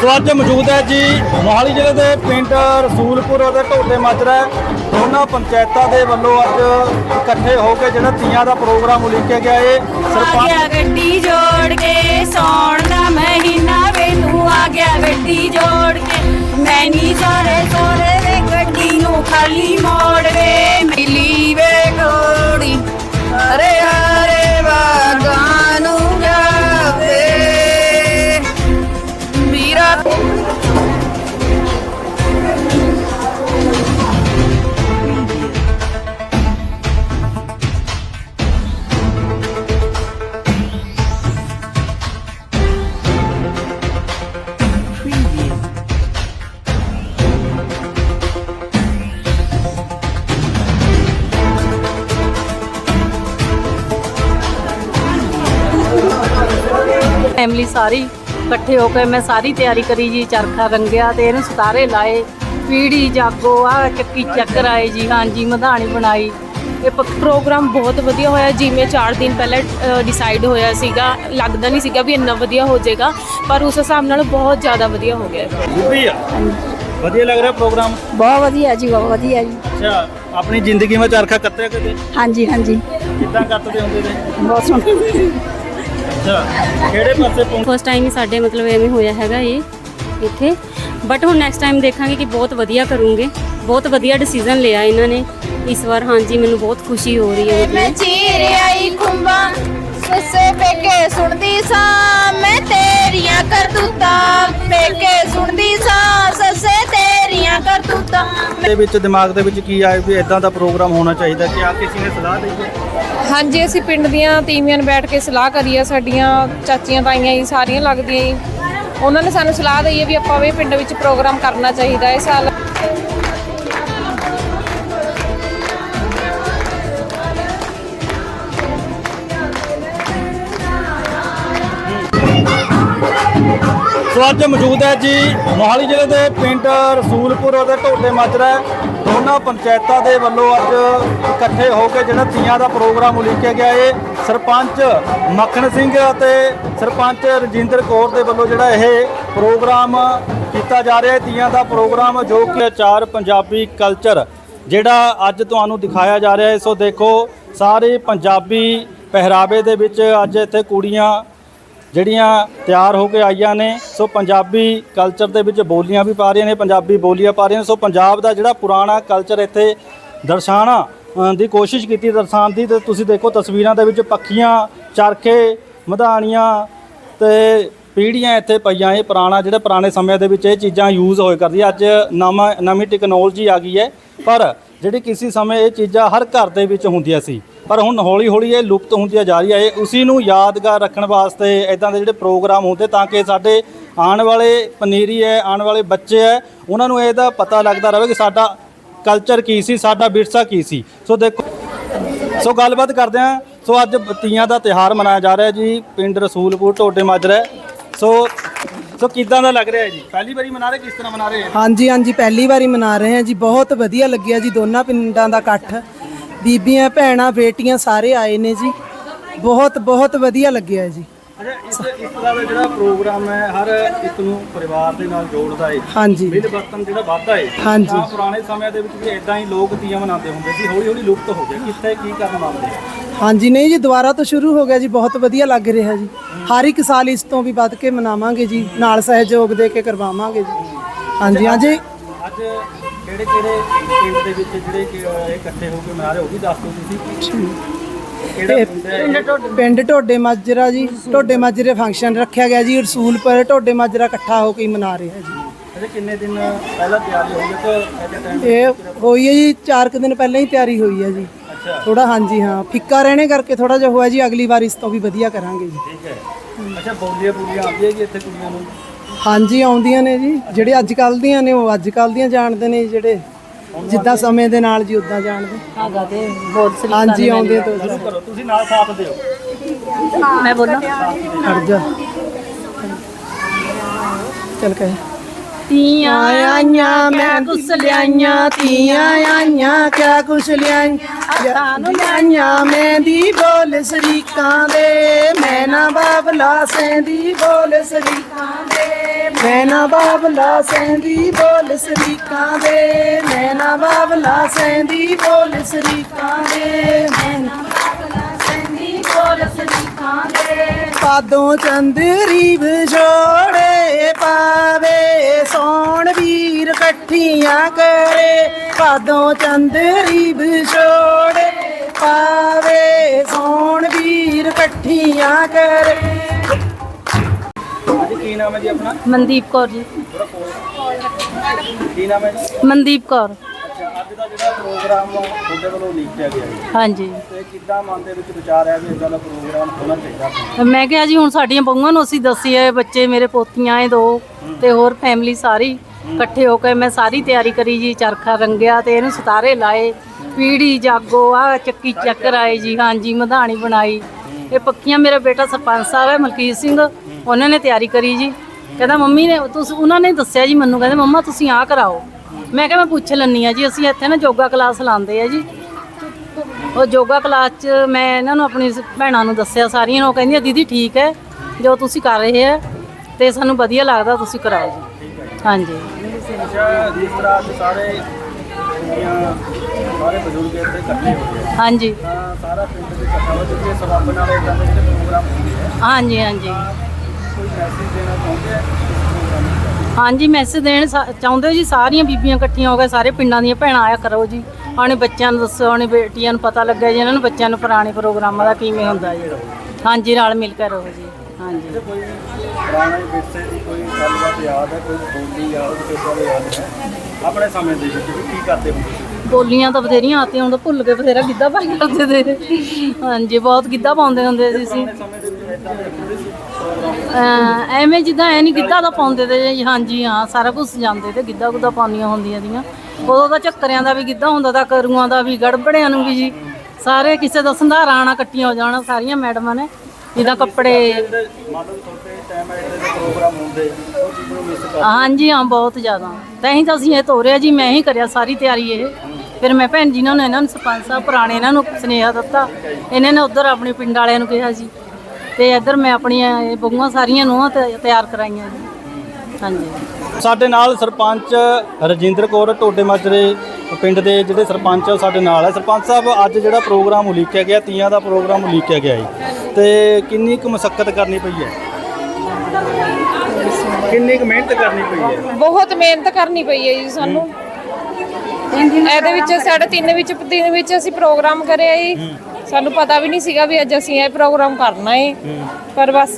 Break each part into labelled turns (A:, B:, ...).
A: ਸੋ ਅੱਜ ਮੌਜੂਦ ਹੈ ਜੀ ਮੋਹਾਲੀ ਜ਼ਿਲ੍ਹੇ ਦੇ ਪਿੰਡ ਰਸੂਲਪੁਰ ਅਤੇ ਢੋਡੇ ਮਾਜਰਾ ਦੋਨਾਂ ਪੰਚਾਇਤਾਂ ਦੇ ਵੱਲੋਂ ਅੱਜ ਇਕੱਠੇ ਹੋ ਕੇ ਜਿਹੜਾ ਤੀਆਂ ਦਾ ਪ੍ਰੋਗਰਾਮ ਉਲੀਕਿਆ ਗਿਆ ਹੈ
B: ਆ ਗਿਆ ਗੱਡੀ ਜੋੜ ਕੇ, ਸੌਣ ਦਾ ਮਹੀਨਾ ਵੇ, ਤੂੰ ਆ ਗਿਆ ਗੱਡੀ ਜੋੜ ਕੇ। ਮੈਂ ਨੀ ਸਾਰੇ ਸੋਰੇ ਵੇ, ਗੱਡੀ ਨੂੰ ਖਾਲੀ ਮੋੜ ਵੇ। ਮਿਲੀ ਵੇ ਗੋੜੀ ਹਰੇ ਹਰੇ
C: ਫੈਮਿਲੀ ਸਾਰੀ ਇਕੱਠੇ ਹੋ ਕੇ ਮੈਂ ਸਾਰੀ ਤਿਆਰੀ ਕਰੀ ਜੀ ਚਰਖਾ ਰੰਗਿਆ ਤੇ ਇਹਨੂੰ ਸਿਤਾਰੇ ਲਾਏ ਪੀੜੀ ਜਾਗੋ ਆ ਚੱਕੀ ਚੱਕਰ ਆਏ ਜੀ ਹਾਂਜੀ ਮਧਾਣੀ ਬਣਾਈ।
D: ਇਹ ਪ੍ਰੋਗਰਾਮ ਬਹੁਤ ਵਧੀਆ ਹੋਇਆ ਜਿਵੇਂ 4 ਦਿਨ ਪਹਿਲਾਂ ਡਿਸਾਈਡ ਹੋਇਆ ਸੀਗਾ। ਲੱਗਦਾ ਨਹੀਂ ਸੀਗਾ ਵੀ ਇੰਨਾ ਵਧੀਆ ਹੋ ਜਾਏਗਾ ਪਰ ਉਸ ਹਿਸਾਬ ਨਾਲ ਬਹੁਤ ਜ਼ਿਆਦਾ ਵਧੀਆ ਹੋ ਗਿਆ।
A: ਵਧੀਆ ਲੱਗ ਰਿਹਾ ਪ੍ਰੋਗਰਾਮ
E: ਬਹੁਤ ਵਧੀਆ ਜੀ ਬਹੁਤ ਵਧੀਆ ਜੀ।
A: ਅੱਛਾ ਆਪਣੀ ਜ਼ਿੰਦਗੀ ਵਿੱਚ ਚਰਖਾ ਕੱਤਿਆ ਕਦੇ
E: ਹਾਂਜੀ ਹਾਂਜੀ।
A: ਕਿੱਦਾਂ ਕੱਤਦੇ ਹੁੰਦੇ ਨੇ?
E: ਬਹੁਤ ਸੋਹਣਾ।
A: ਅੱਛਾ ਕਿਹੜੇ ਪਾਸੇ ਪਹੁੰਚ
F: ਫਸਟ ਟਾਈਮ ਹੀ ਸਾਡੇ ਮਤਲਬ ਐਵੇਂ ਹੋਇਆ ਹੈਗਾ ਇਹ ਇੱਥੇ। ਬਟ ਹੁਣ ਨੈਕਸਟ ਟਾਈਮ ਦੇਖਾਂਗੇ ਕਿ ਬਹੁਤ ਵਧੀਆ ਕਰੂੰਗੇ। ਬਹੁਤ ਵਧੀਆ ਡਿਸੀਜਨ ਲਿਆ ਇਹਨਾਂ ਨੇ। ਇਸ ਵਾਰ ਹਾਂਜੀ ਮੈਨੂੰ ਬਹੁਤ ਖੁਸ਼ੀ ਹੋ ਰਹੀ ਹੈ
B: ਮੈਂ ਚੀਰ ਆਈ ਖੁੰਬਾਂ ਸੱਸੇ ਪੇਕੇ ਸੁਣਦੀ ਸਾਂ ਮੈਂ ਤੇਰੀਆਂ ਕਰਤੂਤਾਂ ਪੇਕੇ ਸੁਣਦੀ ਸਾਂ ਸੱਸੇ ਤੇਰੀਆਂ ਕਰਤੂਤਾਂ।
A: ਦੇ ਵਿੱਚ ਦਿਮਾਗ ਦੇ ਵਿੱਚ ਕੀ ਆਇਆ ਵੀ ਇਦਾਂ ਦਾ ਪ੍ਰੋਗਰਾਮ ਹੋਣਾ ਚਾਹੀਦਾ ਕਿ ਆ ਕਿਸੇ ਨੇ ਸਲਾਹ ਹੈ
D: ਹਾਂਜੀ, ਅਸੀਂ ਪਿੰਡ ਦੀਆਂ ਤੀਵੀਆਂ ਨੂੰ ਬੈਠ ਕੇ ਸਲਾਹ ਕਰੀ ਆ, ਸਾਡੀਆਂ ਚਾਚੀਆਂ, ਤਾਈਆਂ ਜੀ ਸਾਰੀਆਂ ਲੱਗਦੀਆਂ ਜੀ। ਉਹਨਾਂ ਨੇ ਸਾਨੂੰ ਸਲਾਹ ਦਈ ਹੈ ਵੀ ਆਪਾਂ ਵੀ ਪਿੰਡ ਵਿੱਚ ਪ੍ਰੋਗਰਾਮ ਕਰਨਾ ਚਾਹੀਦਾ ਹੈ ਇਸ ਸਾਲ।
A: ਸੋ ਅੱਜ ਮੌਜੂਦ ਹੈ ਜੀ ਮੋਹਾਲੀ ਜ਼ਿਲ੍ਹੇ ਦੇ ਪਿੰਡ ਰਸੂਲਪੁਰ ਅਤੇ ਢੋਡੇ ਮਾਜਰਾ ਦੋਨਾਂ ਪੰਚਾਇਤਾਂ ਦੇ ਵੱਲੋਂ ਅੱਜ ਇਕੱਠੇ ਹੋ ਕੇ ਜਿਹੜਾ ਤੀਆਂ ਦਾ ਪ੍ਰੋਗਰਾਮ ਉਲੀਕਿਆ ਗਿਆ ਏ, ਸਰਪੰਚ ਮੱਖਣ ਸਿੰਘ ਅਤੇ ਸਰਪੰਚ ਰਜਿੰਦਰ ਕੌਰ ਦੇ ਵੱਲੋਂ ਜਿਹੜਾ ਇਹ ਪ੍ਰੋਗਰਾਮ ਕੀਤਾ ਜਾ ਰਿਹਾ ਹੈ ਤੀਆਂ ਦਾ ਪ੍ਰੋਗਰਾਮ ਜੋ ਕਿ ਚਾਰ ਪੰਜਾਬੀ ਕਲਚਰ ਜਿਹੜਾ ਅੱਜ ਤੁਹਾਨੂੰ ਦਿਖਾਇਆ ਜਾ ਰਿਹਾ ਹੈ ਸੋ ਦੇਖੋ, ਸਾਰੇ ਪੰਜਾਬੀ ਪਹਿਰਾਵੇ ਦੇ ਵਿੱਚ ਅੱਜ ਇੱਥੇ ਕੁੜੀਆਂ ਜਿਹੜੀਆਂ ਤਿਆਰ ਹੋ ਕੇ ਆਈਆਂ ਨੇ, ਸੋ ਪੰਜਾਬੀ ਕਲਚਰ ਦੇ ਵਿੱਚ ਬੋਲੀਆਂ ਵੀ ਪਾ ਰਹੀਆਂ ਨੇ, ਪੰਜਾਬੀ ਬੋਲੀਆਂ ਪਾ ਰਹੀਆਂ ਨੇ, ਸੋ ਪੰਜਾਬ ਦਾ ਜਿਹੜਾ ਪੁਰਾਣਾ ਕਲਚਰ ਇੱਥੇ ਦਰਸਾਉਣਾ ਦੀ ਕੋਸ਼ਿਸ਼ ਕੀਤੀ, ਦਰਸਾਉਣ ਦੀ, ਤੇ ਤੁਸੀਂ ਦੇਖੋ ਤਸਵੀਰਾਂ ਦੇ ਵਿੱਚ ਪੱਖੀਆਂ ਚਰਖੇ ਮਧਾਣੀਆਂ ਤੇ ਪੀੜੀਆਂ ਇੱਥੇ ਪਈਆਂ, ਇਹ ਪੁਰਾਣਾ, ਜਿਹੜੇ ਪੁਰਾਣੇ ਸਮੇਂ ਦੇ ਵਿੱਚ ਇਹ ਚੀਜ਼ਾਂ ਯੂਜ਼ ਹੋਏ ਕਰਦੀਆਂ, ਅੱਜ ਨਵਾਂ, ਨਵੀਂ ਟੈਕਨੋਲੋਜੀ ਆ ਗਈ ਹੈ, ਪਰ ਜਿਹੜੀ ਕਿਸੇ ਸਮੇਂ ਇਹ ਚੀਜ਼ਾਂ ਹਰ ਘਰ ਦੇ ਵਿੱਚ ਹੁੰਦੀਆਂ ਸੀ ਪਰ ਹੁਣ ਹੌਲੀ ਹੌਲੀ ਇਹ ਲੁਪਤ ਹੁੰਦੀਆਂ ਜਾ ਰਹੀ ਹੈ ਇਹ ਉਸੇ ਨੂੰ ਯਾਦਗਾਰ ਰੱਖਣ ਵਾਸਤੇ ਇਦਾਂ ਦੇ ਜਿਹੜੇ ਪ੍ਰੋਗਰਾਮ ਹੁੰਦੇ, ਤਾਂ ਕਿ ਸਾਡੇ ਆਉਣ ਵਾਲੇ ਪਨੀਰੀ ਹੈ, ਆਉਣ ਵਾਲੇ ਬੱਚੇ ਹੈ, ਉਹਨਾਂ ਨੂੰ ਇਹਦਾ ਪਤਾ ਲੱਗਦਾ ਰਹੇ ਕਿ ਸਾਡਾ ਕਲਚਰ ਕੀ ਸੀ, ਸਾਡਾ ਵਿਰਸਾ ਕੀ ਸੀ। ਸੋ ਦੇਖੋ, ਸੋ ਗੱਲਬਾਤ ਕਰਦੇ ਹਾਂ। ਸੋ ਅੱਜ ਤੀਆਂ ਦਾ ਤਿਹਾਰ ਮਨਾਇਆ ਜਾ ਰਿਹਾ ਜੀ, ਪਿੰਡ ਰਸੂਲਪੁਰ ਢੋਡੇ ਮਾਜਰਾ ਸੋ ਸੋ ਕਿਦਾਂ ਦਾ ਲੱਗ ਰਿਹਾ ਜੀ? ਪਹਿਲੀ ਵਾਰੀ ਮਨਾ ਰਹੇ, ਕਿਸ ਤਰ੍ਹਾਂ ਮਨਾ ਰਹੇ?
G: ਹਾਂਜੀ ਹਾਂਜੀ, ਪਹਿਲੀ ਵਾਰੀ ਮਨਾ ਰਹੇ ਹਾਂ ਜੀ। ਬਹੁਤ ਵਧੀਆ ਲੱਗਿਆ ਜੀ, ਦੋਨਾਂ ਪਿੰਡਾਂ ਦਾ ਇਕੱਠ। ਬੀਬੀਆਂ ਭੈਣਾਂ ਬੇਟੀਆਂ ਸਾਰੇ ਆਏ ਨੇ ਜੀ। ਬਹੁਤ ਬਹੁਤ ਵਧੀਆ ਲੱਗਿਆ ਜੀ।
A: ਅੱਛਾ ਇਸ ਇਸ ਤਰ੍ਹਾਂ ਦਾ ਜਿਹੜਾ ਪ੍ਰੋਗਰਾਮ ਹੈ ਹਰ ਇੱਕ ਨੂੰ ਪਰਿਵਾਰ ਦੇ ਨਾਲ ਜੋੜਦਾ ਹੈ
G: ਹਾਂਜੀ।
A: ਮਿਲ ਵਰਤਨ ਜਿਹੜਾ ਵਾਧਾ ਹੈ
G: ਹਾਂਜੀ।
A: ਤਾਂ ਪੁਰਾਣੇ ਸਮਿਆਂ ਦੇ ਵਿੱਚ ਵੀ ਇਦਾਂ ਹੀ ਲੋਕ ਤੀਆਂ ਮਨਾਉਂਦੇ ਹੁੰਦੇ ਸੀ ਹੌਲੀ ਹੌਲੀ ਲੁਪਤ ਹੋ ਗਿਆ। ਕਿੱਥੇ ਕੀ ਕਰਨ ਮੰਨਦੇ
G: ਹਾਂਜੀ ਨਹੀਂ ਜੀ ਦੁਬਾਰਾ ਤੋਂ ਸ਼ੁਰੂ ਹੋ ਗਿਆ ਜੀ ਬਹੁਤ ਵਧੀਆ ਲੱਗ ਰਿਹਾ ਜੀ। ਹਰ ਇੱਕ ਸਾਲ ਇਸ ਤੋਂ ਵੀ ਵੱਧ ਕੇ ਮਨਾਵਾਂਗੇ ਜੀ ਨਾਲ ਸਹਿਯੋਗ ਦੇ ਕੇ ਕਰਵਾਵਾਂਗੇ ਜੀ। ਹਾਂਜੀ ਹਾਂਜੀ।
A: ਅੱਜ ਕਿਹੜੇ ਕਿਹੜੇ ਪਿੰਡ ਦੇ ਵਿੱਚ ਜਿਹੜੇ ਕਿ, ਅਹ, ਇਹ ਇਕੱਠੇ ਹੋ ਕੇ ਮਨਾ ਰਹੇ ਹੋ ਉਹ ਵੀ ਦੱਸ ਦਿਓ ਤੁਸੀਂ। ਕਿਹੜਾ ਪਿੰਡ ਹੈ ਇਹ?
G: ਪਿੰਡ ਢੋਡੇ ਮਾਜਰਾ ਜੀ। ਢੋਡੇ ਮਾਜਰੇ ਫੰਕਸ਼ਨ ਰੱਖਿਆ ਗਿਆ ਜੀ ਰਸੂਲਪੁਰ ਢੋਡੇ ਮਾਜਰਾ ਇਕੱਠਾ ਹੋ ਕੇ ਹੀ ਮਨਾ ਰਿਹਾ ਜੀ।
A: ਅੱਛਾ ਕਿੰਨੇ ਦਿਨ ਪਹਿਲਾਂ ਤਿਆਰੀ ਹੋਈ ਹੈ ਤਾਂ ਐਟ ਟਾਈਮ
G: ਇਹ ਹੋਈ ਹੈ ਜੀ 4 ਕੁ ਦਿਨ ਪਹਿਲਾਂ ਹੀ ਤਿਆਰੀ ਹੋਈ ਹੈ ਜੀ।
A: ਅੱਛਾ।
G: ਥੋੜਾ ਹਾਂਜੀ ਹਾਂ। ਫਿੱਕਾ ਰਹਿਣੇ ਕਰਕੇ ਥੋੜਾ ਜਿਹਾ ਹੋਇਆ ਜੀ ਅਗਲੀ ਵਾਰ ਇਸ ਤੋਂ ਵੀ ਵਧੀਆ ਕਰਾਂਗੇ ਜੀ।
A: ਠੀਕ ਹੈ। ਅੱਛਾ ਬੋਲੀਆਂ ਬੋਲੀਆਂ ਆਉਂਦੀਆਂ ਜੀ ਇੱਥੇ ਕੁੜੀਆਂ ਨੂੰ?
G: ਹਾਂਜੀ ਆਉਂਦੀਆਂ ਨੇ ਜੀ। ਜਿਹੜੇ ਅੱਜ ਕੱਲ ਦੀਆਂ ਨੇ ਉਹ ਅੱਜ ਕੱਲ ਦੀਆਂ ਜਾਣਦੇ ਨੇ ਜਿਹੜੇ। ਜਿੱਦਾਂ ਸਮੇਂ ਦੇ ਨਾਲ ਜੀ ਉਦਾਂ ਜਾਣਦੇ।
C: ਹੈਗਾ ਤੇ ਬਹੁਤ ਸਲੀਕਾ
G: ਹਾਂਜੀ ਆਉਂਦੇ ਤੋਂ
A: ਸ਼ੁਰੂ ਕਰੋ ਤੁਸੀਂ ਨਾਲ ਸਾਥ ਦਿਓ।
C: ਮੈਂ ਬੋਲਾਂ?
G: ਖੜ ਜਾ। ਚਲ ਕਹੇ।
C: ਤੀਆਂ
G: ਆਈਆਂ ਮੈਂ ਕੁਸ ਲਿਆਈਆਂ ਤੀਆਂ ਆਈਆਂ ਕਿਆ ਕੁਛ ਲਿਆਈਆਂ। ਲਿਆਈਆਂ। ਮੈਂ ਦੀ ਬੋਲ ਸਰੀਕਾਂ ਦੇ ਮੈਂ ਨਾ ਬਾਬਲਾ ਸੈਂਦੀ ਬੋਲ ਸਰੀਕਾਂ ਦੇ। ਮੈਂ ਨਾ ਬਾਬਲਾ ਸੈਂਦੀ ਬੋਲ ਸਰੀਕਾਂ ਦੇ ਮੈਂ ਨਾ ਬਾਬਲਾ ਸੈਂਦੀ ਬੋਲ ਸਰੀਕਾਂ ਦੇ। ਮੈਂ ਨਾ ਬਾਬਲਾ ਸੈਂਦੀ ਬੋਲ ਸਰੀਕਾਂ ਦੇ। ਪਾਦੋਂ ਚੰਦਰੀ ਵਿਛੋੜੇ ਪਾਵੇ ਸੋਣ ਵੀਰ ਇਕੱਠੀਆਂ ਕਰੇ। ਪਾਦੋਂ ਚੰਦਰੀ ਵਿਛੋੜੇ ਪਾਵੇ ਸੋਣ ਵੀਰ ਇਕੱਠੀਆਂ ਕਰੇ।
A: ਅੱਜ ਕੀ ਨਾਮ ਹੈ ਜੀ ਆਪਣਾ?
C: ਮਨਦੀਪ ਕੌਰ ਜੀ।
A: ਕੀ ਨਾਮ ਹੈ
C: ਮਨਦੀਪ ਕੌਰ।
A: ਅੱਜ ਦਾ ਜਿਹੜਾ ਪ੍ਰੋਗਰਾਮ ਤੁਹਾਡੇ ਵੱਲੋਂ ਲਿਖਿਆ ਗਿਆ ਹੈ।
C: ਹਾਂਜੀ।
A: ਤੇ ਕਿੱਦਾਂ ਮਨ ਦੇ ਵਿੱਚ ਵਿਚਾਰ ਹੈ ਵੀ ਇਦਾਂ ਦਾ ਪ੍ਰੋਗਰਾਮ ਹੋਣਾ ਚਾਹੀਦਾ? ਆਪਣਾ?
C: ਮੈਂ ਕਿਹਾ ਜੀ ਹੁਣ ਸਾਡੀਆਂ ਬਹੂਆਂ ਨੂੰ ਅਸੀਂ ਦੱਸੀਏ ਬੱਚੇ ਮੇਰੇ ਪੋਤੀਆਂ ਏ ਦੋ ਤੇ ਹੋਰ ਫੈਮਿਲੀ ਸਾਰੀ ਇਕੱਠੇ ਹੋ ਕੇ ਮੈਂ ਸਾਰੀ ਤਿਆਰੀ ਕਰੀ ਜੀ ਚਰਖਾ ਰੰਗਿਆ ਤੇ ਇਹਨੂੰ ਸਿਤਾਰੇ ਲਾਏ। ਪੀੜੀ ਜਾਗੋ ਆ ਚੱਕੀ ਚੱਕਰ ਆਏ ਜੀ ਹਾਂਜੀ ਮਧਾਣੀ ਬਣਾਈ। ਇਹ ਪੱਕੀਆਂ ਮੇਰਾ ਬੇਟਾ ਸਰਪੰਚ ਸਾਹਿਬ ਹੈ ਮਲਕੀਤ ਸਿੰਘ ਉਹਨਾਂ ਨੇ ਤਿਆਰੀ ਕਰੀ ਜੀ। ਕਹਿੰਦਾ ਮੰਮੀ ਨੇ ਤੁਸੀਂ ਉਹਨਾਂ ਨੇ ਦੱਸਿਆ ਜੀ ਮੈਨੂੰ ਕਹਿੰਦੇ ਮੰਮਾ ਤੁਸੀਂ ਆ ਕਰਾਓ। ਮੈਂ ਕਿਹਾ ਮੈਂ ਪੁੱਛ ਲੈਣੀ ਆ ਜੀ, ਅਸੀਂ ਇੱਥੇ ਨਾ ਯੋਗਾ ਕਲਾਸ ਲਾਉਂਦੇ ਆ ਜੀ। ਉਹ ਯੋਗਾ ਕਲਾਸ 'ਚ ਮੈਂ ਇਹਨਾਂ ਨੂੰ ਆਪਣੀ ਭੈਣਾਂ ਨੂੰ ਦੱਸਿਆ, ਸਾਰੀਆਂ ਨੂੰ ਉਹ ਕਹਿੰਦੀਆਂ, ਦੀਦੀ ਠੀਕ ਹੈ, ਜੋ ਤੁਸੀਂ ਕਰ ਰਹੇ ਆ ਤੇ ਸਾਨੂੰ ਵਧੀਆ ਲੱਗਦਾ, ਤੁਸੀਂ ਕਰਾਓ ਜੀ। ਹਾਂਜੀ।
A: ਸਾਰੇ ਬਜ਼ੁਰਗ ਇੱਥੇ ਇਕੱਠੇ ਹੋ ਗਏ
C: ਹਾਂਜੀ।
A: ਸਾਰਾ ਪਿੰਡ ਦੇ ਇਕੱਠਾ ਹੋ ਕੇ ਸਬੱਬ ਨਾਲ ਇਦਾਂ ਪ੍ਰੋਗਰਾਮ
C: ਹਾਂਜੀ ਹਾਂਜੀ।
A: ਕੋਈ ਮੈਸੇਜ ਦੇਣਾ ਚਾਹੁੰਦੇ ਆ
C: ਹਾਂਜੀ ਮੈਸੇਜ ਦੇਣ ਚਾਹੁੰਦੇ ਜੀ, ਸਾਰੀਆਂ ਬੀਬੀਆਂ ਇਕੱਠੀਆਂ ਹੋ ਗਏ ਸਾਰੇ ਪਿੰਡਾਂ ਦੀਆਂ ਭੈਣਾਂ ਆਇਆ ਕਰੋ ਜੀ। ਆਣੇ ਬੱਚਿਆਂ ਨੂੰ ਦੱਸੋ ਆਣੇ ਬੇਟੀਆਂ ਨੂੰ ਪਤਾ ਲੱਗਾ ਜੀ, ਇਹਨਾਂ ਨੂੰ ਬੱਚਿਆਂ ਨੂੰ ਪੁਰਾਣੇ ਪ੍ਰੋਗਰਾਮਾਂ ਦਾ ਕਿਵੇਂ ਹੁੰਦਾ ਜੀ। ਹਾਂਜੀ, ਰਲ ਮਿਲ ਕੇ ਰਹੋ ਜੀ। ਹਾਂਜੀ।
A: ਕੋਈ ਪੁਰਾਣੇ ਵਿਰਸੇ ਦੀ ਕੋਈ ਗੱਲਬਾਤ, ਯਾਦ ਹੈ, ਕੋਈ ਬੋਲੀ, ਯਾਦ ਕਿਸੇ ਦਾ ਯਾਦ ਹੈ? ਆਪਣੇ ਸਮੇਂ ਦੇ ਵਿੱਚ ਕੀ ਕਰਦੇ ਹੁੰਦੇ ਸੀ?
C: ਬੋਲੀਆਂ ਤਾਂ ਬਥੇਰੀਆਂ ਆਤੀਆਂ, ਹੁਣ ਤਾਂ ਭੁੱਲ ਕੇ ਬਥੇਰਾ ਗਿੱਧਾ ਪਾਈ ਕਰਦੇ ਤੇ। ਹਾਂਜੀ, ਬਹੁਤ ਗਿੱਧਾ ਪਾਉਂਦੇ ਹੁੰਦੇ ਸੀ ਅਸੀਂ। ਐਵੇਂ ਜਿੱਦਾਂ ਐ ਨਹੀਂ ਗਿੱਧਾ ਤਾਂ ਪਾਉਂਦੇ ਤੇ, ਹਾਂਜੀ, ਹਾਂ, ਸਾਰਾ ਕੁਝ ਜਾਂਦੇ ਤੇ, ਗਿੱਧਾ ਗੁੱਦਾ ਪਾਉਂਦੀਆਂ ਹੁੰਦੀਆਂ ਦੀਆਂ ਉਦੋਂ ਤਾਂ ਚੱਕਰਿਆਂ ਦਾ ਵੀ ਗਿੱਧਾ ਹੁੰਦਾ ਤਾਂ, ਕਰੂਆਂ ਦਾ ਵੀ, ਗੜਬੜਿਆਂ ਨੂੰ ਵੀ ਜੀ। ਸਾਰੇ ਕਿਸੇ ਦਾ ਸੰਧਾਰਾ ਆਣਾ ਕੱਟੀਆਂ ਹੋ ਜਾਣਾ, ਸਾਰੀਆਂ ਮੈਡਮਾਂ ਨੇ, ਜਿੱਦਾਂ ਕੱਪੜੇ। ਹਾਂਜੀ, ਹਾਂ, ਬਹੁਤ ਜ਼ਿਆਦਾ। ਤਾਂ ਹੀ ਤਾਂ ਅਸੀਂ ਇਹ ਤੋਰਿਆ ਜੀ, ਮੈਂ ਹੀ ਕਰਿਆ ਸਾਰੀ ਤਿਆਰੀ ਇਹ। ਫਿਰ ਮੈਂ ਭੈਣ ਜੀ ਨੂੰ ਇਹਨਾਂ ਨੂੰ ਸਰਪੰਚ ਸਾਹਿਬ ਪੁਰਾਣੇ ਇਹਨਾਂ ਨੂੰ ਸੁਨੇਹਾ ਦਿੱਤਾ। ਇਹਨਾਂ ਨੇ ਉਧਰ ਆਪਣੇ ਪਿੰਡ ਵਾਲਿਆਂ ਨੂੰ ਕਿਹਾ ਜੀ ਤੇ ਇੱਧਰ ਮੈਂ ਆਪਣੀਆਂ ਇਹ ਬਹੂਆਂ ਸਾਰੀਆਂ ਨੂੰ ਤਿਆਰ ਕਰਾਈਆਂ ਜੀ। ਹਾਂਜੀ।
A: ਸਾਡੇ ਨਾਲ ਸਰਪੰਚ ਰਜਿੰਦਰ ਕੌਰ ਟੋਡੇ ਮਾਜਰੇ ਪਿੰਡ ਦੇ ਜਿਹੜੇ ਸਰਪੰਚ ਆ ਸਾਡੇ ਨਾਲ ਹੈ ਸਰਪੰਚ ਸਾਹਿਬ ਅੱਜ ਜਿਹੜਾ ਪ੍ਰੋਗਰਾਮ ਉਲੀਕਿਆ ਗਿਆ ਤੀਆਂ ਦਾ ਪ੍ਰੋਗਰਾਮ ਉਲੀਕਿਆ ਗਿਆ ਹੈ ਤੇ ਕਿੰਨੀ ਕੁ ਮੁਸ਼ਕਲ ਕਰਨੀ ਪਈ ਹੈ ਕਿੰਨੀ ਕੁ ਮਿਹਨਤ ਕਰਨੀ ਪਈ ਹੈ
D: ਬਹੁਤ ਮਿਹਨਤ ਕਰਨੀ ਪਈ ਹੈ ਜੀ ਸਾਨੂੰ। ਇਹਦੇ ਵਿੱਚ ਸਾਡੇ ਤਿੰਨ ਵਿੱਚ ਦਿਨ ਵਿੱਚ ਅਸੀਂ ਪ੍ਰੋਗਰਾਮ ਕਰਿਆ ਜੀ। ਸਾਨੂੰ ਪਤਾ ਵੀ ਨਹੀਂ ਸੀਗਾ ਵੀ ਅੱਜ ਅਸੀਂ ਇਹ ਪ੍ਰੋਗਰਾਮ ਕਰਨਾ ਹੈ ਪਰ ਬਸ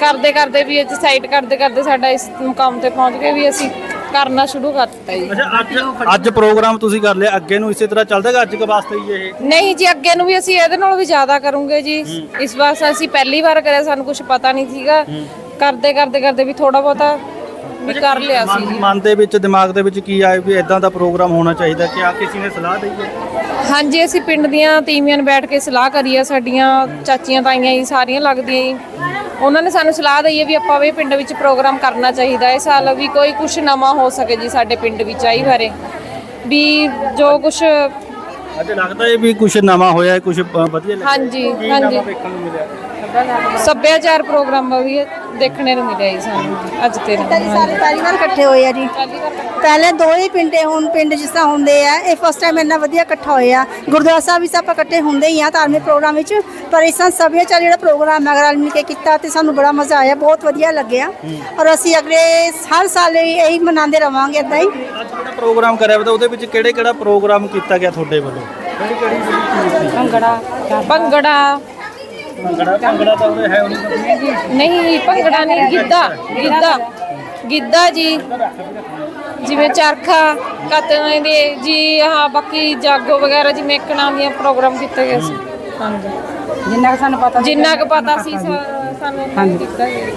D: ਕਰਦੇ ਕਰਦੇ ਵੀ ਅੱਜ ਸਾਈਡ ਕਰਦੇ ਕਰਦੇ ਸਾਡਾ ਇਸ ਮੁਕਾਮ ਤੇ ਪਹੁੰਚ ਗਏ ਵੀ ਅਸੀਂ ਕਰਨਾ ਸ਼ੁਰੂ ਕਰ ਦਿੱਤਾ ਜੀ।
A: ਅੱਛਾ ਅੱਜ ਅੱਜ ਪ੍ਰੋਗਰਾਮ ਤੁਸੀਂ ਕਰ ਲਿਆ ਅੱਗੇ ਨੂੰ ਇਸੇ ਤਰ੍ਹਾਂ ਚੱਲਦਾ ਅੱਜ ਕੇ ਵਾਸਤੇ ਹੀ ਇਹ?
D: ਨਹੀਂ ਜੀ ਅੱਗੇ ਨੂੰ ਵੀ ਅਸੀਂ ਇਹਦੇ ਨਾਲੋਂ ਵੀ ਜ਼ਿਆਦਾ ਕਰੂੰਗੇ ਜੀ। ਇਸ ਵਾਰ ਅਸੀਂ ਪਹਿਲੀ ਵਾਰ ਕਰਿਆ ਸਾਨੂੰ ਕੁਝ ਪਤਾ ਨਹੀਂ ਸੀਗਾ। ਕਰਦੇ ਕਰਦੇ ਕਰਦੇ ਵੀ ਥੋੜਾ ਬਹੁਤਾ ਵੀ ਕਰ ਲਿਆ ਸੀ
A: ਮਨ- ਮਨ ਦੇ ਵਿੱਚ ਦਿਮਾਗ ਦੇ ਵਿੱਚ ਕੀ ਆਇਆ ਵੀ ਇਦਾਂ ਦਾ ਪ੍ਰੋਗਰਾਮ ਹੋਣਾ ਚਾਹੀਦਾ ਕਿ ਆ ਕਿਸੇ ਨੇ ਸਲਾਹ ਦਈ ਹੈ?
D: ਹਾਂਜੀ ਅਸੀਂ ਪਿੰਡ ਦੀਆਂ ਤੀਵੀਆਂ ਨੂੰ ਬੈਠ ਕੇ ਸਲਾਹ ਕਰੀ ਆ ਸਾਡੀਆਂ ਚਾਚੀਆਂ ਤਾਈਆਂ ਜੀ ਸਾਰੀਆਂ ਲੱਗਦੀਆਂ ਜੀ। ਉਹਨਾਂ ਨੇ ਸਾਨੂੰ ਸਲਾਹ ਦਈ ਹੈ ਵੀ ਆਪਾਂ ਵੀ ਪਿੰਡ ਵਿੱਚ ਪ੍ਰੋਗਰਾਮ ਕਰਨਾ ਚਾਹੀਦਾ ਹੈ। ਸਾਲ ਵੀ ਕੋਈ ਕੁਝ ਨਵਾਂ ਹੋ ਸਕੇ ਜੀ ਸਾਡੇ ਪਿੰਡ ਵਿੱਚ ਆਈ ਬਾਰੇ। ਵੀ ਜੋ ਕੁਝ
A: ਅੱਜ ਲੱਗਦਾ ਹੈ ਵੀ ਕੁਝ ਨਵਾਂ ਹੋਇਆ ਹੈ ਕੁਝ ਵਧੀਆ ਲੱਗਿਆ
D: ਹਾਂਜੀ ਹਾਂਜੀ। ਸੱਭਿਆਚਾਰ ਪ੍ਰੋਗਰਾਮ ਵੀ ਦੇਖਣੇ ਨੂੰ ਮਿਲਿਆ ਜੀ ਸਾਨੂੰ ਅੱਜ ਤੇ
E: ਜੀ ਸਾਰੇ ਪਹਿਲੀ ਵਾਰ ਇਕੱਠੇ ਹੋਏ ਆ ਜੀ। ਪਹਿਲੇ ਦੋ ਹੀ ਪਿੰਡੇ ਹੁਣ ਪਿੰਡ ਜਿਸ ਤਰ੍ਹਾਂ ਹੁੰਦੇ ਆ ਇਹ ਫਸਟ ਟਾਈਮ ਇੰਨਾ ਵਧੀਆ ਇਕੱਠਾ ਹੋਇਆ ਗੁਰਦੁਆਰਾ ਸਾਹਿਬ ਵਿੱਚ ਆਪਾਂ ਇਕੱਠੇ ਹੁੰਦੇ ਹੀ ਆ ਧਾਰਮਿਕ ਪ੍ਰੋਗਰਾਮ ਵਿੱਚ ਪਰ ਇਸ ਤਰ੍ਹਾਂ ਸੱਭਿਆਚਾਰ ਜਿਹੜਾ ਪ੍ਰੋਗਰਾਮ ਹੈ ਰਲ ਮਿਲ ਕੇ ਕੀਤਾ ਤੇ ਸਾਨੂੰ ਬੜਾ ਮਜ਼ਾ ਆਇਆ ਬਹੁਤ ਵਧੀਆ ਲੱਗਿਆ। ਔਰ ਅਸੀਂ ਅਗਲੇ ਹਰ ਸਾਲ ਇਹੀ ਮਨਾਉਂਦੇ ਰਵਾਂਗੇ ਇਦਾਂ ਹੀ।
A: ਅੱਜ ਜਿਹੜਾ ਪ੍ਰੋਗਰਾਮ ਕਰਿਆ ਵਾ ਤਾਂ ਉਹਦੇ ਵਿੱਚ ਕਿਹੜੇ ਕਿਹੜਾ ਪ੍ਰੋਗਰਾਮ ਕੀਤਾ ਗਿਆ ਤੁਹਾਡੇ ਵੱਲੋਂ?
D: ਭੰਗੜਾ ਭੰਗੜਾ
A: ਭੰਗੜਾ ਭੰਗੜਾ ਤਾਂ ਉਹਦੇ ਹੈ ਉਹਨੂੰ
D: ਨਹੀਂ। ਭੰਗੜਾ ਨਹੀਂ ਗਿੱਧਾ। ਗਿੱਧਾ। ਗਿੱਧਾ ਜੀ। ਜਿਵੇਂ ਚਰਖਾ ਕੱਤਣੇ ਦੇ ਜੀ ਹਾਂ ਬਾਕੀ ਜਾਗੋ ਵਗੈਰਾ ਜਿਵੇਂ ਕਣਾ ਦੀਆਂ ਪ੍ਰੋਗਰਾਮ ਕੀਤੇ ਗਏ ਸੀ। ਹਾਂਜੀ।
E: ਜਿੰਨਾ ਸਾਨੂੰ ਪਤਾ
D: ਜਿੰਨਾ ਕੁ ਪਤਾ ਸੀ ਸ- ਸਾਨੂੰ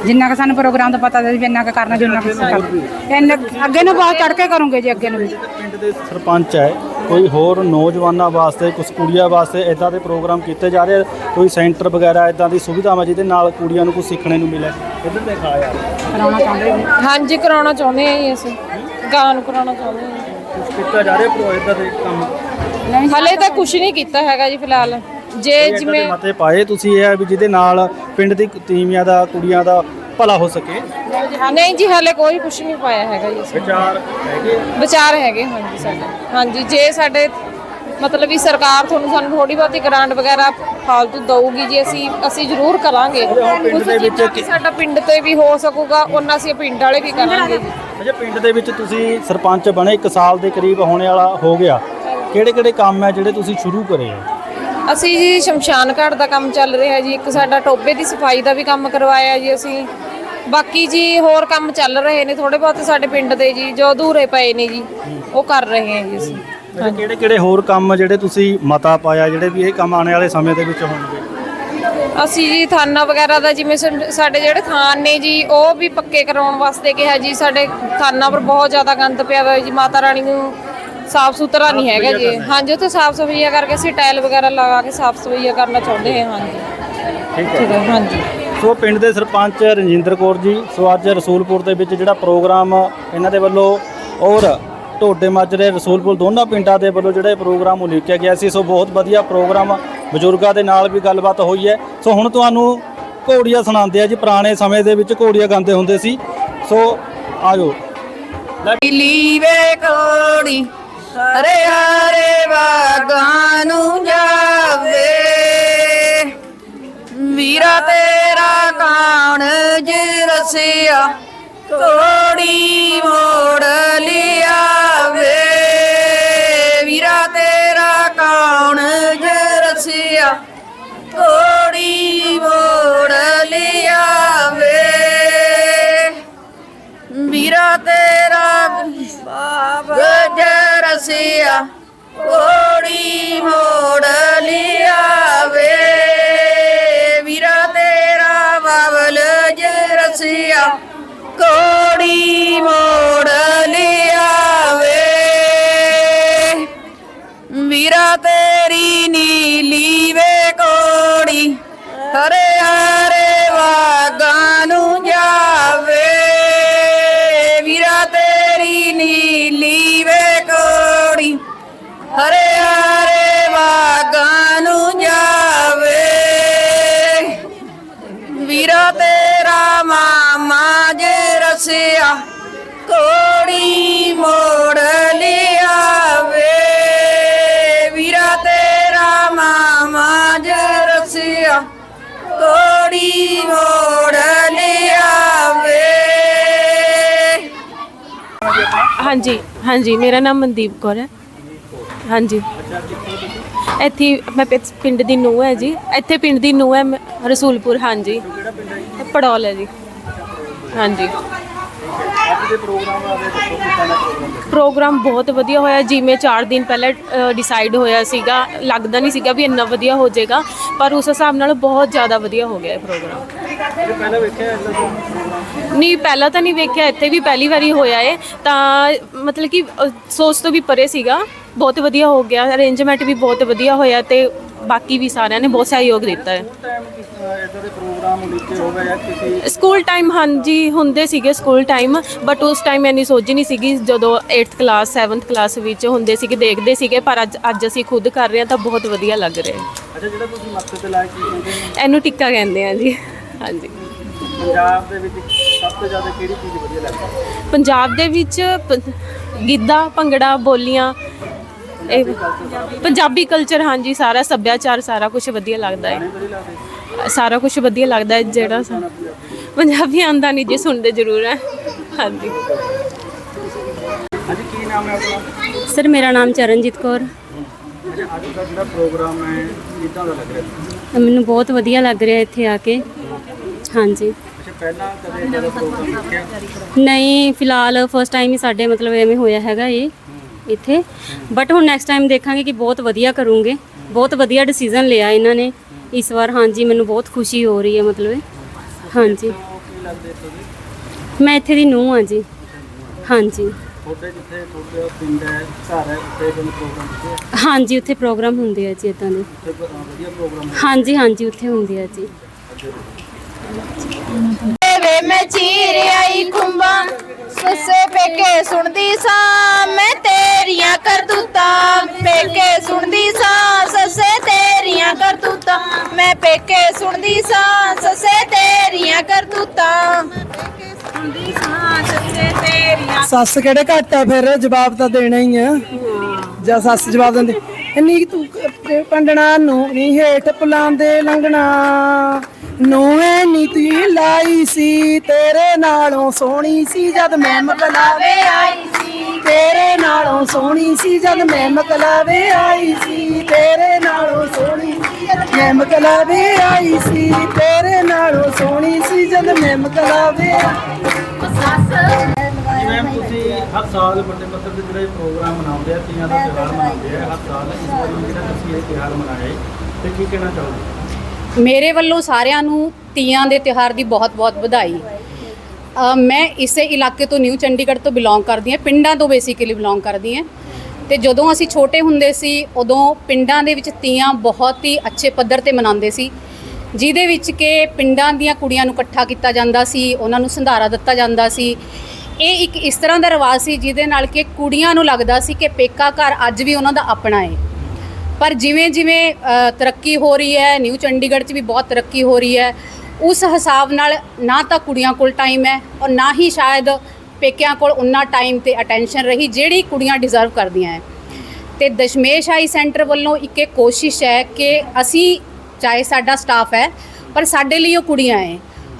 H: ਜਿੰਨਾ ਕੁ ਸਾਨੂੰ ਪ੍ਰੋਗਰਾਮ ਦਾ ਪਤਾ ਸੀ ਵੀ ਇੰਨਾ ਕੁ ਕਰਨਾ ਜਿੰਨਾ ਕੁ ਕਰਨਾ। ਇੰਨਾ ਅੱਗੇ ਨੂੰ ਬਹੁਤ ਚੜ ਕੇ ਕਰੂੰਗੇ ਜੀ ਅੱਗੇ ਨੂੰ ਵੀ।
A: ਪਿੰਡ ਦੇ ਸਰਪੰਚ ਹੈ ਕੋਈ ਹੋਰ ਨੌਜਵਾਨਾਂ ਵਾਸਤੇ ਕੁਝ ਕੁੜੀਆਂ ਵਾਸਤੇ ਇਦਾਂ ਦੇ ਪ੍ਰੋਗਰਾਮ ਕੀਤੇ ਜਾ ਰਹੇ ਕੋਈ ਸੈਂਟਰ ਵਗੈਰਾ ਇਦਾਂ ਦੀ ਸੁਵਿਧਾਵਾਂ ਜਿਹਦੇ ਨਾਲ ਕੁੜੀਆਂ ਨੂੰ ਕੁਝ ਸਿੱਖਣੇ ਨੂੰ ਮਿਲੇ ਇੱਧਰ ਦੇਖਾ ਯਾਰ
H: ਕਰਾਉਣਾ ਚਾਹੁੰਦੇ ਜੀ
D: ਹਾਂਜੀ ਕਰਾਉਣਾ ਚਾਹੁੰਦੇ ਆ ਜੀ ਅਸੀਂ। ਗਾਂ ਨੂੰ ਕਰਾਉਣਾ ਚਾਹੁੰਦੇ ਆ।
A: ਕੁਝ ਕੀਤਾ ਜਾ ਰਿਹਾ ਪ੍ਰੋ ਇਦਾਂ ਦੇ ਕੰਮ?
D: ਹਲੇ ਤਾਂ ਕੁਝ ਨਹੀਂ ਕੀਤਾ ਹੈਗਾ ਜੀ ਫਿਲਹਾਲ। ਜੇ ਜਿਵੇਂ
A: ਮਤੇ ਪਾਏ ਤੁਸੀਂ ਇਹ ਹੈ ਵੀ ਜਿਹਦੇ ਨਾਲ ਪਿੰਡ ਦੀ ਤੀਵੀਆਂ ਦਾ ਕੁੜੀਆਂ ਦਾ ਭਲਾ ਹੋ ਸਕੇ।
D: ਨਹੀਂ ਜੀ ਹਲੇ ਕੋਈ ਕੁਝ ਨਹੀਂ ਪਾਇਆ ਹੈਗਾ ਜੀ ਅਸੀਂ।
A: ਵਿਚਾਰ ਹੈਗੇ
D: ਵਿਚਾਰ ਹੈਗੇ ਹਾਂਜੀ ਸਾਡੇ। ਹਾਂਜੀ ਜੇ ਸਾਡੇ ਮਤਲਬ ਵੀ ਸਰਕਾਰ ਤੁਹਾਨੂੰ ਸਾਨੂੰ ਥੋੜੀ ਬਹੁਤੀ ਗ੍ਰਾਂਟ ਵਗੈਰਾ ਫਾਲਤੂ ਦਊਗੀ ਜੀ ਅਸੀਂ ਅਸੀਂ ਜ਼ਰੂਰ ਕਰਾਂਗੇ। ਕੁਝ
A: ਦੇ ਵਿੱਚ
D: ਸਾਡਾ ਪਿੰਡ ਤੇ ਵੀ ਹੋ ਸਕੂਗਾ ਉਹਨਾਂ ਅਸੀਂ ਪਿੰਡ ਵਾਲੇ ਵੀ ਕਰਾਂਗੇ ਜੀ।
A: ਅਜੇ ਪਿੰਡ ਦੇ ਵਿੱਚ ਤੁਸੀਂ ਸਰਪੰਚ ਬਣੇ 1 ਸਾਲ ਦੇ ਕਰੀਬ ਹੋਣੇ ਵਾਲਾ ਹੋ ਗਿਆ। ਕਿਹੜੇ ਕਿਹੜੇ ਕੰਮ ਹੈ ਜਿਹੜੇ ਤੁਸੀਂ ਸ਼ੁਰੂ ਕਰੇ ਹੈ?
D: ਅਸੀਂ ਜੀ ਸ਼ਮਸ਼ਾਨ ਘਾਟ ਦਾ ਕੰਮ ਚੱਲ ਰਿਹਾ ਜੀ ਇੱਕ ਸਾਡਾ ਟੋਬੇ ਦੀ ਸਫ਼ਾਈ ਦਾ ਵੀ ਕੰਮ ਕਰਵਾਇਆ ਜੀ ਅਸੀਂ। ਬਾਕੀ ਜੀ ਹੋਰ ਕੰਮ ਚੱਲ ਰਹੇ ਨੇ ਥੋੜੇ ਬਹੁਤ ਸਾਡੇ ਪਿੰਡ ਦੇ ਜੀ ਜੋ ਅਧੂਰੇ ਪਏ ਨੇ ਜੀ ਉਹ ਕਰ ਰਹੇ ਹਾਂ ਜੀ ਅਸੀਂ।
A: ਕਿਹੜੇ ਕਿਹੜੇ ਹੋਰ ਕੰਮ ਜਿਹੜੇ ਤੁਸੀਂ ਮਤਾ ਪਾਇਆ ਜਿਹੜੇ ਵੀ ਇਹ ਕੰਮ ਆਉਣ ਵਾਲੇ ਸਮੇਂ ਦੇ ਵਿੱਚ ਹੋਣਗੇ?
D: ਅਸੀਂ ਜੀ ਥਾਨਾ ਵਗੈਰਾ ਦਾ ਜਿਵੇਂ ਸਾ- ਸਾਡੇ ਜਿਹੜੇ ਥਾਨ ਨੇ ਜੀ ਉਹ ਵੀ ਪੱਕੇ ਕਰਾਉਣ ਵਾਸਤੇ ਕਿਹਾ ਜੀ ਸਾਡੇ ਥਾਨਾ ਪਰ ਬਹੁਤ ਜ਼ਿਆਦਾ ਗੰਦ ਪਿਆ ਹੋਇਆ ਜੀ ਮਾਤਾ ਰਾਣੀ ਨੂੰ ਸਾਫ਼ ਸੁਥਰਾ ਨਹੀਂ ਹੈਗਾ ਜੀ। ਹਾਂਜੀ ਉੱਥੇ ਸਾਫ਼ ਸਫਾਈਆ ਕਰਕੇ ਅਸੀਂ ਟਾਇਲ ਵਗੈਰਾ ਲਗਾ ਕੇ ਸਾਫ਼ ਸਫਾਈਆ ਕਰਨਾ ਚਾਹੁੰਦੇ ਹਾਂ ਹਾਂਜੀ।
A: ਠੀਕ
D: ਠੀਕ ਹੈ ਹਾਂਜੀ।
A: ਸੋ ਪਿੰਡ ਦੇ ਸਰਪੰਚ ਰਜਿੰਦਰ ਕੌਰ ਜੀ ਸੋ ਅੱਜ ਰਸੂਲਪੁਰ ਦੇ ਵਿੱਚ ਜਿਹੜਾ ਪ੍ਰੋਗਰਾਮ ਇਹਨਾਂ ਦੇ ਵੱਲੋਂ ਔਰ ਢੋਡੇ ਮਾਜਰੇ ਰਸੂਲਪੁਰ ਦੋਨਾਂ ਪਿੰਡਾਂ ਦੇ ਵੱਲੋਂ ਜਿਹੜੇ ਪ੍ਰੋਗਰਾਮ ਉਲੀਕਿਆ ਗਿਆ ਸੀ ਸੋ ਬਹੁਤ ਵਧੀਆ ਪ੍ਰੋਗਰਾਮ ਬਜ਼ੁਰਗਾਂ ਦੇ ਨਾਲ ਵੀ ਗੱਲਬਾਤ ਹੋਈ ਹੈ। ਸੋ ਹੁਣ ਤੁਹਾਨੂੰ ਘੋੜੀਆਂ ਸੁਣਾਉਂਦੇ ਆ ਜੀ ਪੁਰਾਣੇ ਸਮੇਂ ਦੇ ਵਿੱਚ ਘੋੜੀਆਂ ਗਾਉਂਦੇ ਹੁੰਦੇ ਸੀ। ਸੋ ਆਜੋ।
B: ਲੀ ਵੇ ਕੋੜੀ ਹਰੇ ਹਰੇ ਬਾਗਾਂ ਨੂੰ ਜਾਵੇ। ਵੀਰਾ ਤੇਰਾ ਕਾਣ ਜੇ ਰਸਿਆ ਕੋੜੀ ਮੋੜ ਲਿਆਵੇ। ਵੀਰਾ ਤੇਰਾ ਕਾਣ ਜੇ ਰਸਿਆ ਕੋੜੀ ਮੋੜ ਲਿਆਵੇ। ਵੀਰਾ ਤੇਰਾ ਸਿਆ ਕੋੜੀ ਮੋੜ ਲਿਆਵੇ। ਵੀਰਾ ਤੇਰਾ ਬਾਬਲ ਜਰਸਿਆ ਕੋੜੀ ਮੋੜ ਲਿਆਵੇ। ਵੀਰਾ ਤੇਰੀ ਨੀਲੀ ਵੇ ਕੋੜੀ ਹਰੇ ਹਰੇ ਵਾਗਾਂ ਨੂੰ ਮੋੜ ਲਿਆਵੇ। ਵੀਰਾ ਤੇਰਾ ਮਾਮਾ ਜੇ ਕੋੜੀ ਮੋੜ ਲਿਆਵੇ।
I: ਹਾਂਜੀ ਹਾਂਜੀ, ਮੇਰਾ ਨਾਮ ਮਨਦੀਪ ਕੌਰ ਹੈ। ਹਾਂਜੀ। ਇੱਥੇ ਮੈਂ ਪਿ- ਪਿੰਡ ਦੀ ਨੂੰਹ ਹੈ ਜੀ। ਇੱਥੇ ਪਿੰਡ ਦੀ ਨੂੰਹ ਹੈ ਮੈਂ- ਰਸੂਲਪੁਰ, ਹਾਂਜੀ। ਪੜੌਲ ਹੈ ਜੀ। ਹਾਂਜੀ। ਪ੍ਰੋਗਰਾਮ ਬਹੁਤ ਵਧੀਆ ਹੋਇਆ। ਜਿਵੇਂ 4 ਦਿਨ ਪਹਿਲਾਂ ਡਿਸਾਈਡ ਹੋਇਆ ਸੀਗਾ। ਲੱਗਦਾ ਨਹੀਂ ਸੀਗਾ ਵੀ ਇੰਨਾ ਵਧੀਆ ਹੋ ਜਾਏਗਾ ਪਰ ਉਸ ਹਿਸਾਬ ਨਾਲ ਬਹੁਤ ਜ਼ਿਆਦਾ ਵਧੀਆ ਹੋ ਗਿਆ ਇਹ ਪ੍ਰੋਗਰਾਮ। ਨਹੀਂ ਪਹਿਲਾਂ ਤਾਂ ਨਹੀਂ ਵੇਖਿਆ। ਇੱਥੇ ਵੀ ਪਹਿਲੀ ਵਾਰੀ ਹੋਇਆ ਏ ਤਾਂ ਮਤਲਬ ਕਿ ਅ, ਸੋਚ ਤੋਂ ਵੀ ਪਰੇ ਸੀਗਾ। ਬਹੁਤ ਵਧੀਆ ਹੋ ਗਿਆ। ਅਰੇਂਜਮੈਂਟ ਵੀ ਬਹੁਤ ਵਧੀਆ ਹੋਇਆ ਤੇ ਬਾਕੀ ਵੀ ਸਾਰਿਆਂ ਨੇ ਬਹੁਤ ਸਹਿਯੋਗ ਦਿੱਤਾ ਹੈ।
A: ਇਦਾਂ ਦੇ ਪ੍ਰੋਗਰਾਮ ਉਲੀਕੇ ਹੋ ਗਏ ਜਾਂ ਕਿਸੇ
I: ਸਕੂਲ ਟਾਈਮ ਹਾਂਜੀ ਹੁੰਦੇ ਸੀਗੇ ਸਕੂਲ ਟਾਈਮ ਬਟ ਉਸ ਟਾਈਮ ਇੰਨੀ ਸੋਝ ਨਹੀਂ ਸੀਗੀ। ਜਦੋਂ 8th ਕਲਾਸ 7th ਕਲਾਸ ਵਿੱਚ ਹੁੰਦੇ ਸੀਗੇ ਦੇਖਦੇ ਸੀਗੇ ਪਰ ਅੱਜ ਅੱਜ ਅਸੀਂ ਖੁਦ ਕਰ ਰਹੇ ਹਾਂ ਤਾਂ ਬਹੁਤ ਵਧੀਆ ਲੱਗ ਰਿਹਾ ਹੈ।
A: ਅੱਛਾ ਜਿਹੜਾ ਤੁਸੀਂ ਮੱਥੇ ਤੇ ਲਾਇਆ ਕੀ ਕਹਿੰਦੇ ਨੇ?
I: ਇਹਨੂੰ ਟਿੱਕਾ ਕਹਿੰਦੇ ਆ ਜੀ। ਹਾਂਜੀ।
A: ਪੰਜਾਬ ਦੇ ਵਿੱਚ ਸਭ ਤੋਂ ਜ਼ਿਆਦਾ ਕਿਹੜੀ ਚੀਜ਼ ਵਧੀਆ ਲੱਗਦੀ ਹੈ?
I: ਪੰਜਾਬ ਦੇ ਵਿੱਚ ਪ- ਗਿੱਧਾ ਭੰਗੜਾ ਬੋਲੀਆਂ ਇਹ ਪੰਜਾਬੀ ਕਲਚਰ ਹਾਂਜੀ ਸਾਰਾ ਸੱਭਿਆਚਾਰ ਸਾਰਾ ਕੁਝ ਵਧੀਆ ਲੱਗਦਾ ਹੈ। ਸਾਰਾ ਕੁਝ ਵਧੀਆ ਲੱਗਦਾ ਹੈ ਜਿਹੜਾ ਸਾ- ਪੰਜਾਬੀ ਆਂਦਾ ਨਹੀਂ ਜੀ ਸੁਣਦੇ ਜ਼ਰੂਰ ਹੈ। ਹਾਂਜੀ।
A: ਹਾਂਜੀ ਕੀ ਨਾਮ ਹੈ ਆਪਣਾ?
F: ਸਰ ਮੇਰਾ ਨਾਮ ਚਰਨਜੀਤ ਕੌਰ।
A: ਅੱਛਾ ਅੱਜ ਦਾ ਜਿਹੜਾ ਪ੍ਰੋਗਰਾਮ ਹੈ ਕਿੱਦਾਂ ਦਾ ਲੱਗ ਰਿਹਾ?
F: ਮੈਨੂੰ ਬਹੁਤ ਵਧੀਆ ਲੱਗ ਰਿਹਾ ਇੱਥੇ ਆ ਕੇ। ਹਾਂਜੀ।
A: ਅੱਛਾ ਪਹਿਲਾਂ ਕਦੇ ਇਦਾਂ ਦਾ ਪ੍ਰੋਗਰਾਮ ਦੇਖਿਆ?
F: ਨਹੀਂ ਫਿਲਹਾਲ ਫਸਟ ਟਾਈਮ ਹੀ ਸਾਡੇ ਮਤਲਬ ਐਵੇਂ ਹੋਇਆ ਹੈਗਾ ਇਹ। ਇੱਥੇ। ਬਟ ਹੁਣ ਨੈਕਸਟ ਟਾਈਮ ਦੇਖਾਂਗੇ ਕਿ ਬਹੁਤ ਵਧੀਆ ਕਰੂੰਗੇ। ਬਹੁਤ ਵਧੀਆ ਡਿਸੀਜਨ ਲਿਆ ਇਹਨਾਂ ਨੇ। ਇਸ ਵਾਰ ਹਾਂਜੀ ਮੈਨੂੰ ਬਹੁਤ ਖੁਸ਼ੀ ਹੋ ਰਹੀ ਹੈ ਮਤਲਬ। ਹਾਂਜੀ। ਮੈਂ ਇੱਥੇ ਦੀ ਨੂੰਹ ਆ ਜੀ। ਹਾਂਜੀ।
A: ਤੁਹਾਡੇ ਜਿੱਥੇ ਤੁਹਾਡੇ ਪਿੰਡ ਹੈ ਘਰ ਹੈ ਉੱਥੇ ਕੋਈ ਪ੍ਰੋਗਰਾਮ ਕਿਤੇ
F: ਹਾਂਜੀ ਉੱਥੇ ਪ੍ਰੋਗਰਾਮ ਹੁੰਦੇ ਆ ਜੀ ਇਦਾਂ ਦੇ।
A: ਵਧੀਆ ਪ੍ਰੋਗਰਾਮ
F: ਹਾਂਜੀ ਹਾਂਜੀ ਉੱਥੇ ਹੁੰਦੇ ਆ ਜੀ।
B: ਮੈਂ ਚੀਰ ਆਈ ਖੁੰਬਾਂ, ਸੱਸੇ ਪੇਕੇ ਸੁਣਦੀ ਸਾਂ, ਮੈਂ ਤੇਰੀਆਂ ਕਰਤੂਤਾਂ, ਪੇਕੇ ਸੁਣਦੀ ਸਾਂ, ਸੱਸੇ ਤੇਰੀਆਂ ਕਰਤੂਤਾਂ, ਮੈਂ ਪੇਕੇ ਸੁਣਦੀ ਸਾਂ, ਸੱਸੇ ਤੇਰੀਆਂ ਕਰਤੂਤਾਂ ਸੱਸ
G: ਕਿਹੜੇ ਘੱਟ ਆ ਫਿਰ? ਜਵਾਬ ਤਾਂ ਦੇਣਾ ਹੀ ਆ। ਜਾਂ ਸੱਸ ਜਵਾਬ ਦਿੰਦੇ। ਇੰਨੀ ਤੂੰ ਕ- ਪੰਡਣਾ ਨੂੰ ਨਹੀਂ ਹੇਠ ਪੁਲਾਂਦੇ ਲੰਘਣਾ। ਨੂੰਹ ਨੀ ਲਾਈ ਸੀ, ਤੇਰੇ ਨਾਲੋਂ ਸੋਹਣੀ ਸੀ ਜਦ ਮੈਂ ਮਕਲਾਵੇ ਆਈ ਸੀ। ਤੇਰੇ ਨਾਲੋਂ ਸੋਹਣੀ ਸੀ ਜਦ ਮੈਂ ਮਕਲਾਵੇ ਆਈ ਸੀ। ਤੇਰੇ ਨਾਲੋਂ ਸੋਹਣੀ ਸੀ ਜਦ ਮੈਂ ਮਕਲਾਵੇ ਆਈ ਸੀ। ਤੇਰੇ ਨਾਲੋਂ ਸੋਹਣੀ ਸੀ ਜਦ ਮੈਂ ਮਕਲਾਵੇ ਆਈ
A: ਜਿਵੇਂ ਤੁਸੀਂ ਹਰ ਸਾਲ ਵੱਡੇ ਪੱਧਰ ਤੇ ਜਿਹੜਾ ਇਹ ਪ੍ਰੋਗਰਾਮ ਮਨਾਉਂਦੇ ਆ ਤੀਆਂ ਦਾ ਤਿਉਹਾਰ ਮਨਾਉਂਦੇ ਆ ਹਰ ਸਾਲ ਇਸ ਵਾਰੀ ਜਿਹੜਾ ਤੁਸੀਂ ਇਹ ਤਿਉਹਾਰ ਮਨਾਇਆ ਤੇ ਕੀ ਕਹਿਣਾ ਚਾਹੋਗੇ?
J: ਮੇਰੇ ਵੱਲੋਂ ਸਾਰਿਆਂ ਨੂੰ ਤੀਆਂ ਦੇ ਤਿਉਹਾਰ ਦੀ ਬਹੁਤ-ਬਹੁਤ ਵਧਾਈ। ਅ, ਮੈਂ ਇਸੇ ਇਲਾਕੇ ਤੋਂ ਨਿਊ ਚੰਡੀਗੜ੍ਹ ਤੋਂ ਬਿਲੋਂਗ ਕਰਦੀ ਹਾਂ ਪਿੰਡਾਂ ਤੋਂ ਬੇਸਿਕਲੀ ਬਿਲੋਂਗ ਕਰਦੀ ਹਾਂ। ਤੇ ਜਦੋਂ ਅਸੀਂ ਛੋਟੇ ਹੁੰਦੇ ਸੀ ਉਦੋਂ ਪਿੰਡਾਂ ਦੇ ਵਿੱਚ ਤੀਆਂ ਬਹੁਤ ਹੀ ਅੱਛੇ ਪੱਧਰ ਤੇ ਮਨਾਉਂਦੇ ਸੀ ਜਿਹਦੇ ਵਿੱਚ ਕਿ ਪਿੰਡਾਂ ਦੀਆਂ ਕੁੜੀਆਂ ਨੂੰ ਇਕੱਠਾ ਕੀਤਾ ਜਾਂਦਾ ਸੀ ਉਹਨਾਂ ਨੂੰ ਸੰਧਾਰਾ ਦਿੱਤਾ ਜਾਂਦਾ ਸੀ। ਇਹ ਇੱਕ ਇਸ ਤਰ੍ਹਾਂ ਦਾ ਰਿਵਾਜ ਸੀ ਜਿਹਦੇ ਨਾਲ ਕਿ ਕੁੜੀਆਂ ਨੂੰ ਲੱਗਦਾ ਸੀ ਕਿ ਪੇਕਾ ਘਰ ਅੱਜ ਵੀ ਉਹਨਾਂ ਦਾ ਆਪਣਾ ਹੈ ਪਰ ਜਿਵੇਂ ਜਿਵੇਂ ਤਰੱਕੀ ਹੋ ਰਹੀ ਹੈ, ਨਿਊ ਚੰਡੀਗੜ੍ਹ 'ਚ ਵੀ ਬਹੁਤ ਤਰੱਕੀ ਹੋ ਰਹੀ ਹੈ, ਉਸ ਹਿਸਾਬ ਨਾਲ ਨਾ ਤਾਂ ਕੁੜੀਆਂ ਕੋਲ ਟਾਈਮ ਹੈ ਔਰ ਨਾ ਹੀ ਸ਼ਾਇਦ ਪੇਕਿਆਂ ਕੋਲ ਉਨਾ ਟਾਈਮ ਤੇ ਅਟੈਂਸ਼ਨ ਰਹੀ ਜਿਹੜੀ ਕੁੜੀਆਂ ਡਿਜ਼ਰਵ ਕਰਦੀਆਂ ਹੈ। ਤੇ ਦਸ਼ਮੇਸ਼ ਆਈ ਸੈਂਟਰ ਵੱਲੋਂ ਇੱਕ ਇਹ ਕੋਸ਼ਿਸ਼ ਹੈ ਕਿ ਅਸੀਂ, ਚਾਹੇ ਸਾਡਾ ਸਟਾਫ ਹੈ, ਪਰ ਸਾਡੇ ਲਈ ਉਹ ਕੁੜੀਆਂ ਹੈ।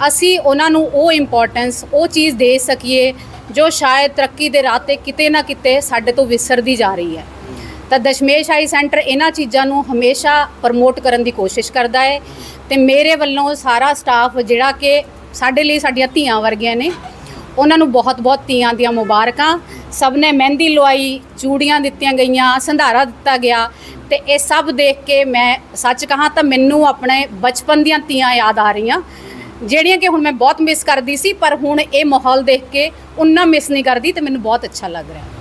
J: ਅਸੀਂ ਉਹਨਾਂ ਨੂੰ ਉਹ ਇੰਪੋਰਟੈਂਸ ਉਹ ਚੀਜ਼ ਦੇ ਸਕੀਏ ਜੋ ਸ਼ਾਇਦ ਤਰੱਕੀ ਦੇ ਰਾਹ ਤੇ ਕਿਤੇ ਨਾ ਕਿਤੇ ਸਾਡੇ ਤੋਂ ਵਿਸਰਦੀ ਜਾ ਰਹੀ ਹੈ। ਤਾਂ ਦਸ਼ਮੇਸ਼ ਆਈ ਸੈਂਟਰ ਇਹਨਾਂ ਚੀਜ਼ਾਂ ਨੂੰ ਹਮੇਸ਼ਾ ਪ੍ਰਮੋਟ ਕਰਨ ਦੀ ਕੋਸ਼ਿਸ਼ ਕਰਦਾ ਹੈ ਤੇ ਮੇਰੇ ਵੱਲੋਂ ਸਾਰਾ ਸਟਾਫ ਜਿਹੜਾ ਕਿ ਸਾਡੇ ਲਈ ਸਾਡੀਆਂ ਧੀਆਂ ਵਰਗੀਆਂ ਨੇ, ਉਹਨਾਂ ਨੂੰ ਬਹੁਤ-ਬਹੁਤ ਧੀਆਂ ਦੀਆਂ ਮੁਬਾਰਕਾਂ। ਸਭ ਨੇ ਮਹਿੰਦੀ ਲਵਾਈ, ਚੂੜੀਆਂ ਦਿੱਤੀਆਂ ਗਈਆਂ, ਸੰਧਾਰਾ ਦਿੱਤਾ ਗਿਆ ਤੇ ਇਹ ਸਭ ਦੇਖ ਕੇ ਮੈਂ ਸੱਚ ਕਹਾਂ ਤਾਂ ਮੈਨੂੰ ਆਪਣੇ ਬਚਪਨ ਦੀਆਂ ਧੀਆਂ ਯਾਦ ਆ ਰਹੀਆਂ। ਜਿਹੜੀਆਂ ਕਿ ਹੁਣ ਮੈਂ ਬਹੁਤ ਮਿਸ ਕਰਦੀ ਸੀ, ਪਰ ਹੁਣ ਇਹ ਮਾਹੌਲ ਦੇਖ ਕੇ ਉਨਾ ਮਿਸ ਨਹੀਂ ਕਰਦੀ ਤੇ ਮੈਨੂੰ ਬਹੁਤ ਅੱਛਾ ਲੱਗ ਰਿਹਾ।